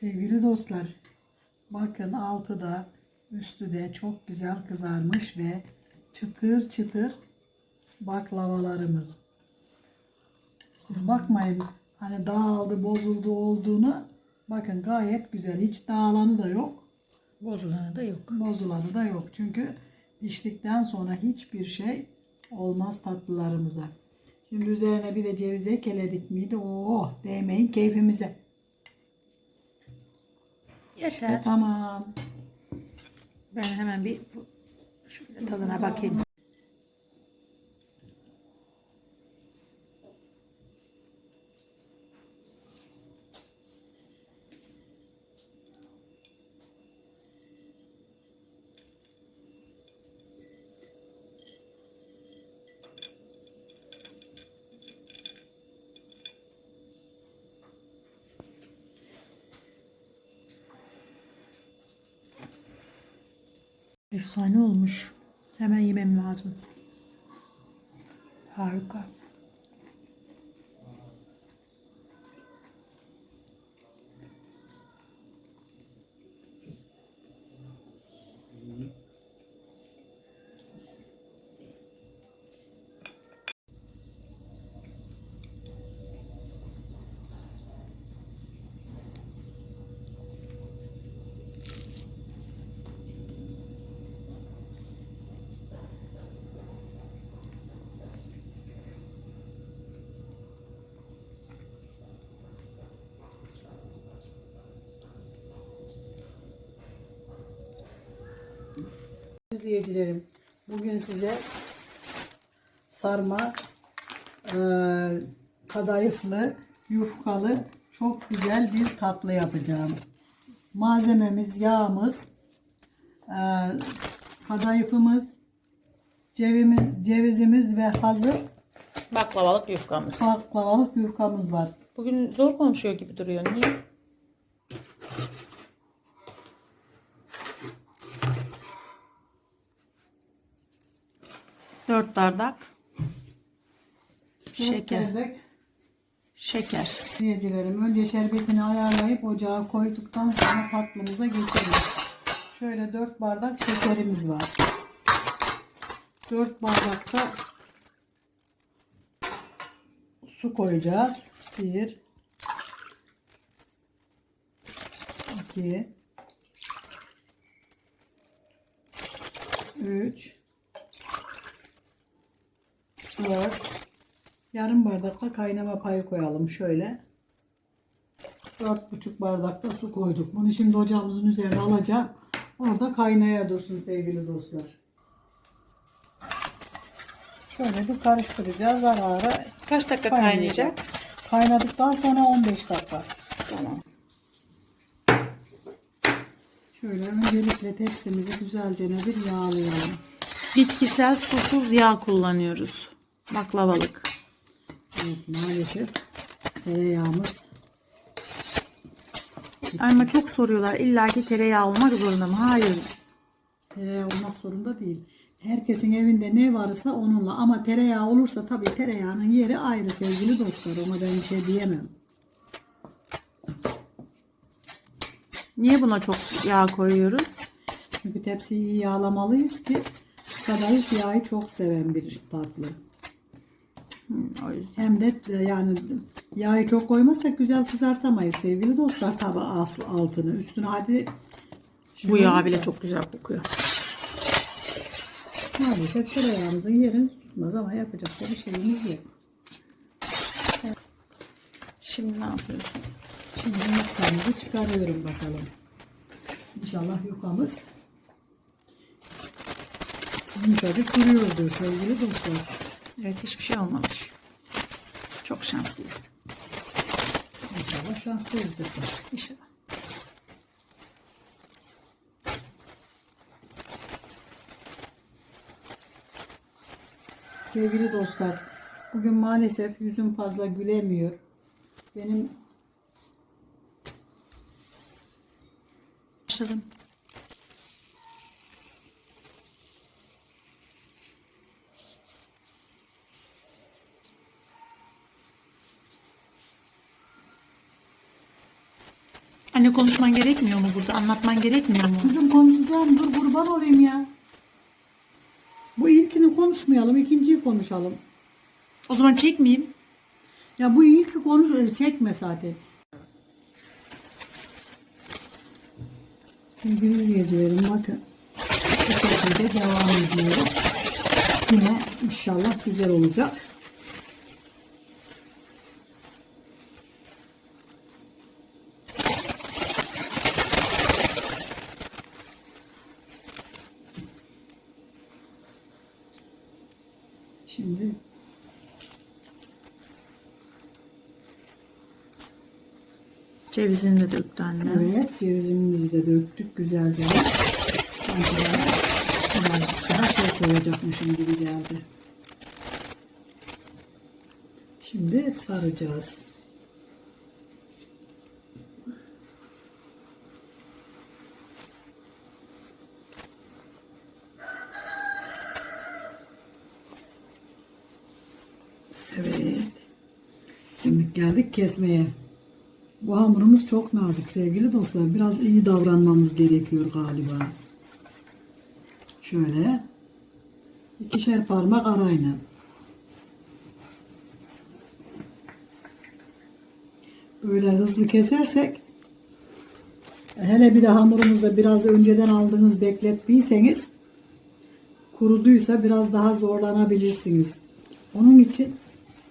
Sevgili dostlar, bakın altı da üstü de çok güzel kızarmış ve çıtır çıtır baklavalarımız. Siz bakmayın hani dağıldı, bozuldu olduğunu. Bakın gayet güzel. Hiç dağılanı da yok, Bozulanı da yok. bozulanı da yok. Çünkü piştikten sonra hiçbir şey olmaz tatlılarımıza. Şimdi üzerine bir de ceviz ekledik miydi? Oh değmeyin keyfimize. Yeter. İşte tamam. Ben hemen bir şöyle tadına bakayım. Efsane olmuş. Hemen yemem lazım. Harika. İzleyicilerim, bugün size sarma, e, kadayıflı, yufkalı çok güzel bir tatlı yapacağım. Malzememiz yağımız, e, kadayıfımız, cevimiz, cevizimiz ve hazır Baklavalık yufkamız. baklavalık yufkamız var. Bugün zor konuşuyor gibi duruyor. Niye? Dört bardak şeker. Şeker. Şeker. Seyircilerim önce şerbetini ayarlayıp ocağa koyduktan sonra tatlımıza geçeriz. Şöyle 4 bardak şekerimiz var. 4 bardakta su koyacağız. 1 2 3 4 Yarım bardakla kaynama payı koyalım şöyle. Dört buçuk bardakta su koyduk. Bunu şimdi ocağımızın üzerine alacağım. Orada kaynaya dursun sevgili dostlar. Şöyle bir karıştıracağız ara ara. Kaç dakika kaynayacak? Kaynadıktan sonra 15 dakika. Tamam. Şöyle öncelikle tepsimizi güzelce bir yağlayalım. Bitkisel susuz yağ kullanıyoruz. Baklavalık. Evet maalesef tereyağımız Ama çok soruyorlar. İlla ki tereyağı olmak zorunda mı? Hayır. Tereyağı olmak zorunda değil. Herkesin evinde ne varsa onunla ama tereyağı olursa tabii tereyağının yeri ayrı sevgili dostlar. Ona ben bir şey diyemem. Niye buna çok yağ koyuyoruz? Çünkü tepsiyi iyi yağlamalıyız ki kadayıf yağı çok seven bir tatlı. O yüzden. Hem de e, yani yağı çok koymazsak güzel kızartamayız sevgili dostlar tabi altını üstüne hadi Bu yağ bile çok güzel kokuyor. maalesef tereyağımızın yerini tutmaz ama yapacak da bir şeyimiz yok. Şimdi ne yapıyorsun? Şimdi yufkamızı çıkarıyorum bakalım. İnşallah yufkamız yumuşacık duruyordur sevgili dostlar. Evet hiçbir şey olmamış. Çok şanslıyız. İnşallah şanslıyızdır. İnşallah. Sevgili dostlar, bugün maalesef yüzüm fazla gülemiyor. Benim Başladım. Anne konuşman gerekmiyor mu burada? Anlatman gerekmiyor mu? Kızım konuşacağım dur kurban olayım ya. Bu ilkini konuşmayalım ikinciyi konuşalım. O zaman çekmeyeyim. Ya bu ilki konuş çekme zaten. Sevgili izleyicilerim bakın. Bu şekilde devam ediyoruz. Yine inşallah güzel olacak. Şimdi Cevizini de döktü anne. Evet, cevizimizi de döktük güzelce. Sanki birazcık daha şey koyacakmışım gibi geldi. Şimdi saracağız. Evet. Şimdi geldik kesmeye. Bu hamurumuz çok nazik sevgili dostlar. Biraz iyi davranmamız gerekiyor galiba. Şöyle. ikişer parmak arayla. Böyle hızlı kesersek hele bir de hamurumuzda biraz önceden aldığınız beklettiyseniz kuruduysa biraz daha zorlanabilirsiniz. Onun için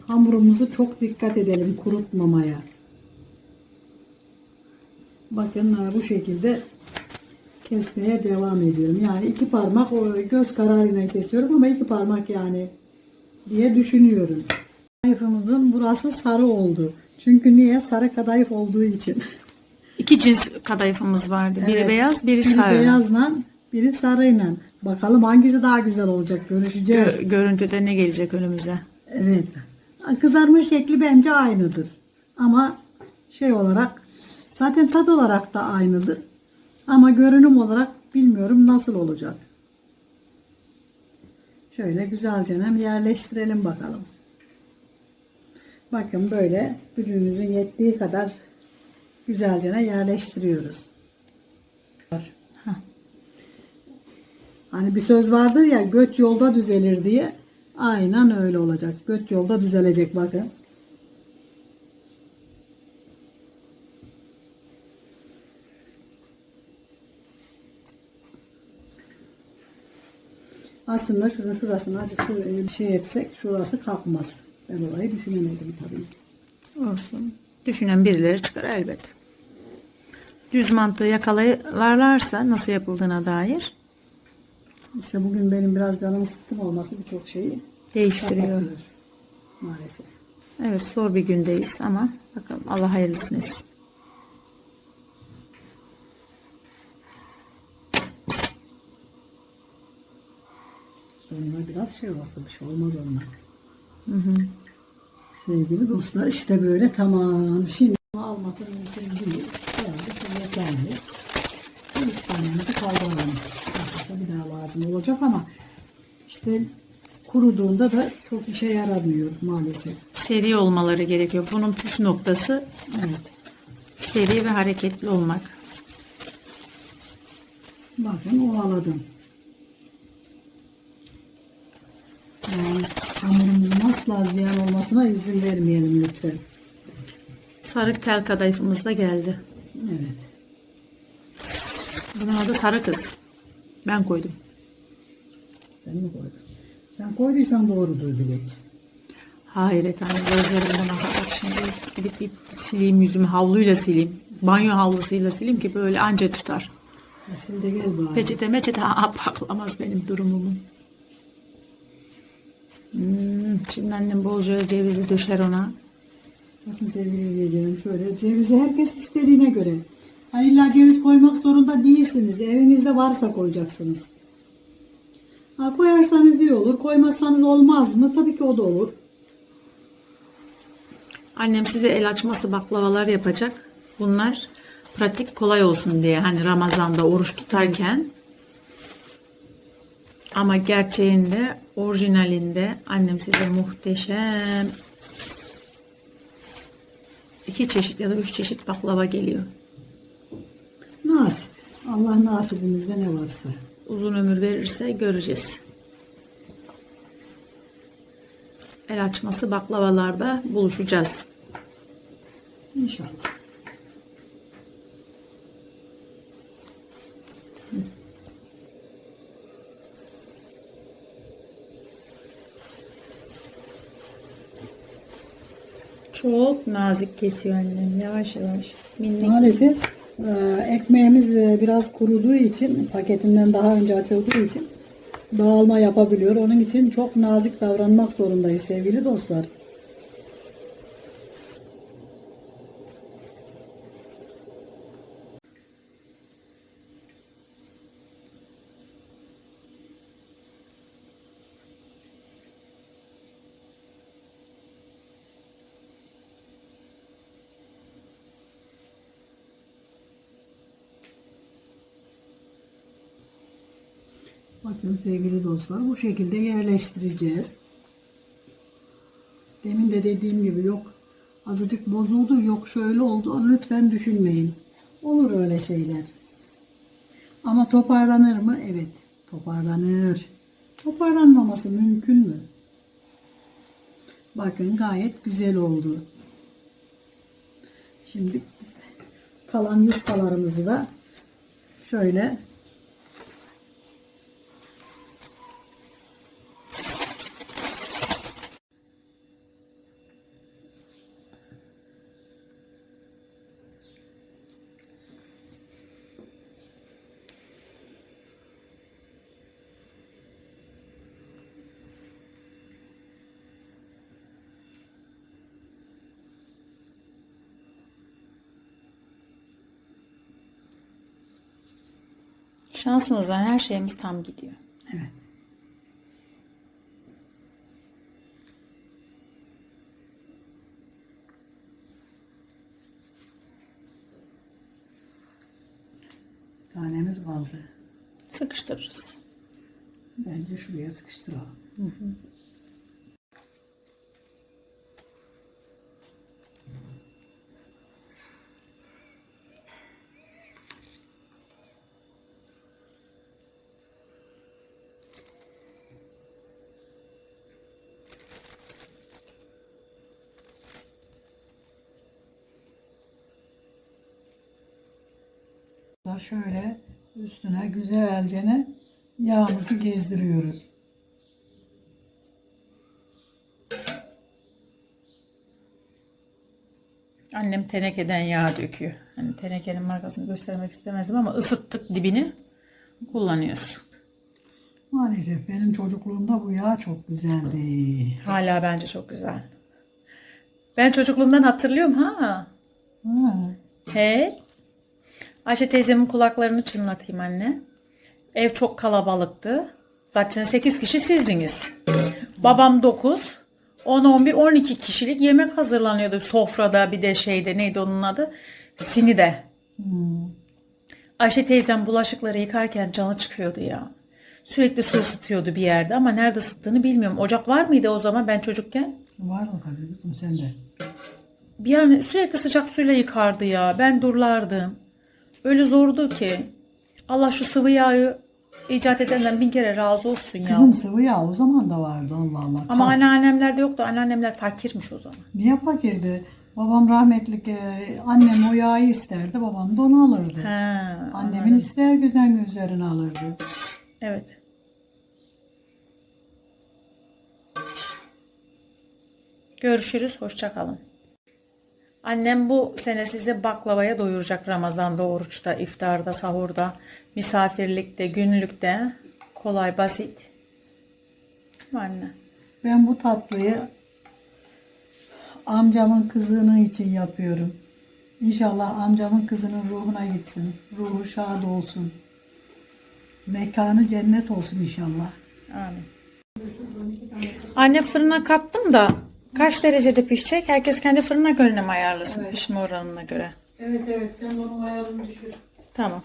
hamurumuzu çok dikkat edelim kurutmamaya. Bakın ha, bu şekilde kesmeye devam ediyorum. Yani iki parmak göz kararıyla kesiyorum ama iki parmak yani diye düşünüyorum. Kadayıfımızın burası sarı oldu. Çünkü niye? Sarı kadayıf olduğu için. İki cins kadayıfımız vardı. Biri Evet. beyaz, biri, biri sarı. beyazla, biri sarıyla. Bakalım hangisi daha güzel olacak görüşeceğiz. Gö- görüntüde ne gelecek önümüze? Evet. Kızarma şekli bence aynıdır. Ama şey olarak zaten tat olarak da aynıdır. Ama görünüm olarak bilmiyorum nasıl olacak. Şöyle güzelce hem yerleştirelim bakalım. Bakın böyle gücümüzün yettiği kadar güzelce yerleştiriyoruz. Hani bir söz vardır ya göç yolda düzelir diye. Aynen öyle olacak. Göç yolda düzelecek bakın. Aslında şunun şurasını azıcık şöyle bir şey etsek şurası kalkmaz. Ben orayı düşünemedim tabii. Olsun. Düşünen birileri çıkar elbet. Düz mantığı yakalarlarsa nasıl yapıldığına dair İşte bugün benim biraz canım sıkkın olması birçok şeyi değiştiriyor. kapatıyor. Maalesef. Evet zor bir gündeyiz ama bakalım Allah hayırlısını etsin. Sonuna biraz şey. Bir şey olmaz onlar. Hı hı. Sevgili dostlar işte böyle tamam. Şimdi alması mümkün değil. Herhalde şu yeterli. Bir üç tanemizi kaldıralım. Arkası bir daha lazım olacak ama işte kuruduğunda da çok işe yaramıyor maalesef. Seri olmaları gerekiyor. Bunun püf noktası Evet. seri ve hareketli olmak. Bakın ovaladım. Yani hamurumuzun asla ziyan olmasına izin vermeyelim lütfen. Sarı tel kadayıfımız da geldi. Evet. Bunun adı sarı kız. Ben koydum. Sen mi koydun? Sen koyduysan doğrudur Dilek. Hayret anne gözlerimden akarak şimdi gidip bir sileyim yüzümü havluyla sileyim. Banyo havlusuyla sileyim ki böyle anca tutar. De gel bari. Peçete meçete aa, paklamaz benim durumumu. Hmm, şimdi annem bolca cevizi döşer ona. Bakın sevgili izleyicilerim şöyle cevizi herkes istediğine göre. Ha illa ceviz koymak zorunda değilsiniz. Evinizde varsa koyacaksınız. Ha koyarsanız iyi olur. Koymazsanız olmaz mı? Tabii ki o da olur. Annem size el açması baklavalar yapacak. Bunlar pratik kolay olsun diye hani Ramazan'da oruç tutarken ama gerçeğinde orijinalinde annem size muhteşem iki çeşit ya da üç çeşit baklava geliyor. Nasip. Allah nasibimizde ne varsa. Uzun ömür verirse göreceğiz. El açması baklavalarda buluşacağız. İnşallah. Çok nazik kesiyor annem. Yavaş yavaş. Minik. Maalesef ekmeğimiz e, biraz kuruduğu için paketinden daha önce açıldığı için dağılma yapabiliyor. Onun için çok nazik davranmak zorundayız sevgili dostlar. Bakın sevgili dostlar bu şekilde yerleştireceğiz. Demin de dediğim gibi yok azıcık bozuldu yok şöyle oldu lütfen düşünmeyin. Olur öyle şeyler. Ama toparlanır mı? Evet toparlanır. Toparlanmaması mümkün mü? Bakın gayet güzel oldu. Şimdi kalan yufkalarımızı da şöyle Şansımızdan her şeyimiz tam gidiyor. Evet. Tanemiz kaldı. Sıkıştırırız. Bence şuraya sıkıştıralım. Şöyle üstüne güzelce yağımızı gezdiriyoruz. Annem tenekeden yağ döküyor. Hani tenekenin markasını göstermek istemezdim ama ısıttık dibini. Kullanıyoruz. Maalesef benim çocukluğumda bu yağ çok güzeldi. Hala bence çok güzel. Ben çocukluğumdan hatırlıyorum ha. Ha, He. Ayşe teyzemin kulaklarını çınlatayım anne. Ev çok kalabalıktı. Zaten 8 kişi sizdiniz. Babam 9. 10, 11, 12 kişilik yemek hazırlanıyordu sofrada bir de şeyde neydi onun adı? Sini'de. Ayşe teyzem bulaşıkları yıkarken canı çıkıyordu ya. Sürekli su ısıtıyordu bir yerde ama nerede ısıttığını bilmiyorum. Ocak var mıydı o zaman ben çocukken? var tabii kızım sende? Bir yani sürekli sıcak suyla yıkardı ya. Ben durlardım. Öyle zordu ki. Allah şu sıvı yağı icat edenden bin kere razı olsun ya. Kızım sıvı yağ o zaman da vardı Allah Allah. Ama anneannemlerde yoktu. Anneannemler fakirmiş o zaman. Niye fakirdi? Babam rahmetlik e, annem o yağı isterdi babam da onu alırdı. He, Annemin anladım. ister günden üzerine alırdı. Evet. Görüşürüz. Hoşça kalın. Annem bu sene sizi baklavaya doyuracak Ramazan'da, oruçta, iftarda, sahurda, misafirlikte, günlükte. Kolay, basit. Anne. Ben bu tatlıyı amcamın kızının için yapıyorum. İnşallah amcamın kızının ruhuna gitsin. Ruhu şad olsun. Mekanı cennet olsun inşallah. Amin. Anne fırına kattım da kaç derecede pişecek? Herkes kendi fırına göre mi ayarlasın pişme oranına göre? Evet evet sen onun ayarını düşür. Tamam.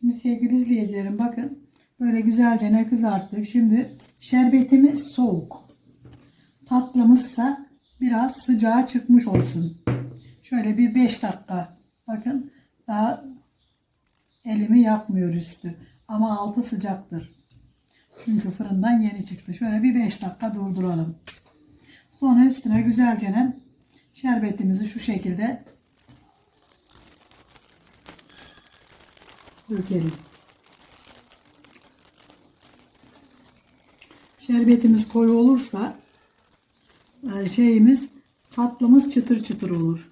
Şimdi sevgili izleyicilerim bakın böyle güzelce ne kızarttık. Şimdi şerbetimiz soğuk. Tatlımızsa biraz sıcağı çıkmış olsun. Şöyle bir 5 dakika bakın daha ateşimi yakmıyor üstü. Ama altı sıcaktır. Çünkü fırından yeni çıktı. Şöyle bir 5 dakika durduralım. Sonra üstüne güzelce şerbetimizi şu şekilde dökelim. Şerbetimiz koyu olursa e, şeyimiz tatlımız çıtır çıtır olur.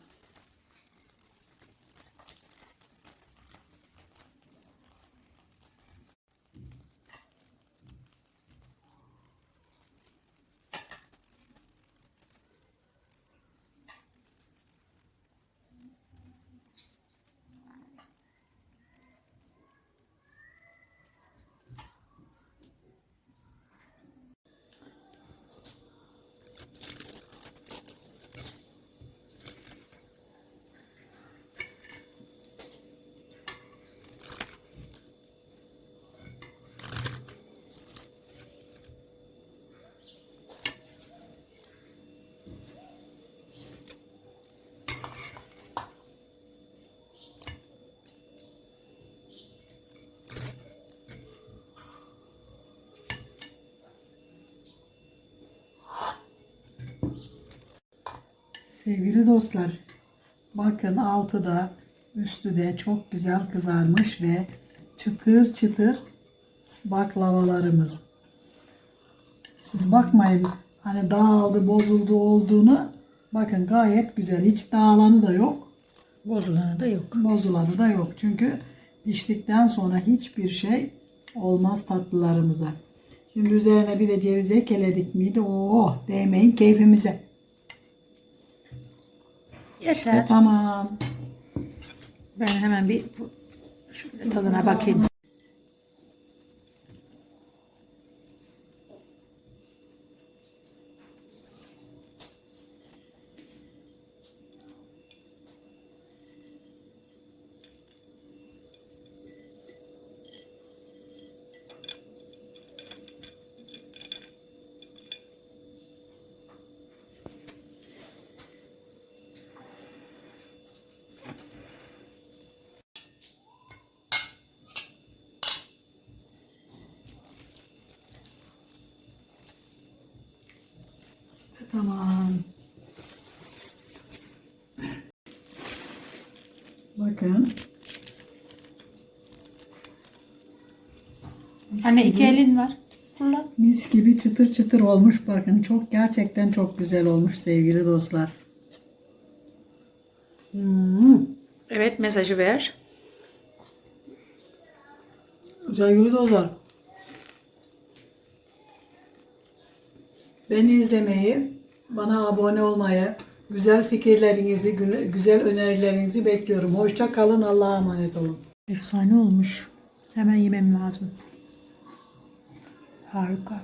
Sevgili dostlar, bakın altı da üstü de çok güzel kızarmış ve çıtır çıtır baklavalarımız. Siz bakmayın hani dağıldı, bozuldu olduğunu. Bakın gayet güzel. Hiç dağılanı da yok, Bozulanı da yok. bozulanı da yok. Çünkü piştikten sonra hiçbir şey olmaz tatlılarımıza. Şimdi üzerine bir de ceviz ekledik miydi? Oh değmeyin keyfimize. Yeter. İşte tamam. Ben hemen bir şöyle tadına bakayım. İşte tamam. Bakın. Mis Anne iki gibi- elin var. Kullan. Mis gibi çıtır çıtır olmuş bakın. Çok gerçekten çok güzel olmuş sevgili dostlar. Hmm. Evet mesajı ver. Sevgili dostlar. Beni izlemeyi, bana abone olmayı, güzel fikirlerinizi, gü- güzel önerilerinizi bekliyorum. Hoşça kalın. Allah'a emanet olun. Efsane olmuş. Hemen yemem lazım. Harika.